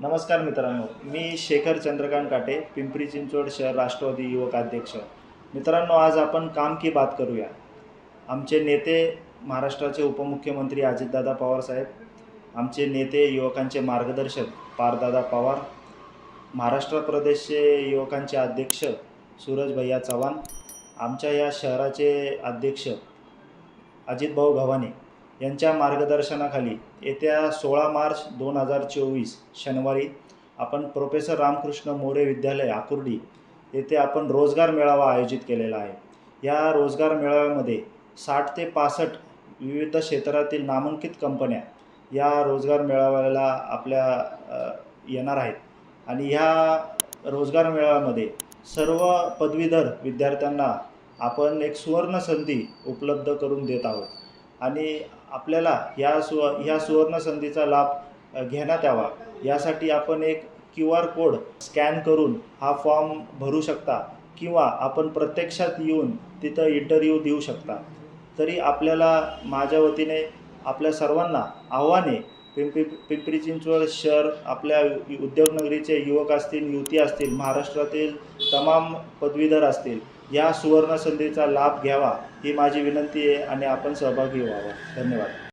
नमस्कार मित्रांनो मी शेखर चंद्रकांत काटे पिंपरी चिंचवड शहर राष्ट्रवादी युवक अध्यक्ष. मित्रांनो आज आपण काम की बात करूया. आमचे नेते महाराष्ट्राचे उपमुख्यमंत्री अजितदादा पवार साहेब आमचे नेते युवकांचे मार्गदर्शक पारदादा पवार महाराष्ट्र प्रदेशचे युवकांचे अध्यक्ष सूरज भैया चव्हाण आमच्या या शहराचे अध्यक्ष अजितभाऊ गव्हाणे यांच्या मार्गदर्शनाखाली येत्या सोळा मार्च दोन हजार चोवीस शनिवारी आपण प्रोफेसर रामकृष्ण मोरे विद्यालय आकुर्डी येथे आपण रोजगार मेळावा आयोजित केलेला आहे. या रोजगार मेळाव्यामध्ये साठ ते पासष्ट विविध क्षेत्रातील नामांकित कंपन्या या रोजगार मेळाव्याला आपल्या येणार आहेत. आणि ह्या रोजगार मेळाव्यामध्ये सर्व पदवीधर विद्यार्थ्यांना आपण एक सुवर्ण संधी उपलब्ध करून देत आहोत. आणि आपल्याला ह्या सु ह्या सुवर्ण संधीचा लाभ घेण्यात यावा. यासाठी आपण एक क्यू आर कोड स्कॅन करून हा फॉर्म भरू शकता किंवा आपण प्रत्यक्षात येऊन तिथं इंटरव्ह्यू देऊ शकता. तरी आपल्याला माझ्या वतीने आपल्या सर्वांना आव्हाने. पिंपरी पिंपरी चिंचवड शहर आपल्या उद्योगनगरीचे युवक असतील युवती असतील महाराष्ट्रातील तमाम पदवीधर असतील या सुवर्ण संधीचा लाभ घ्यावा ही माझी विनंती आहे आणि आपण सहभागी व्हावा. धन्यवाद.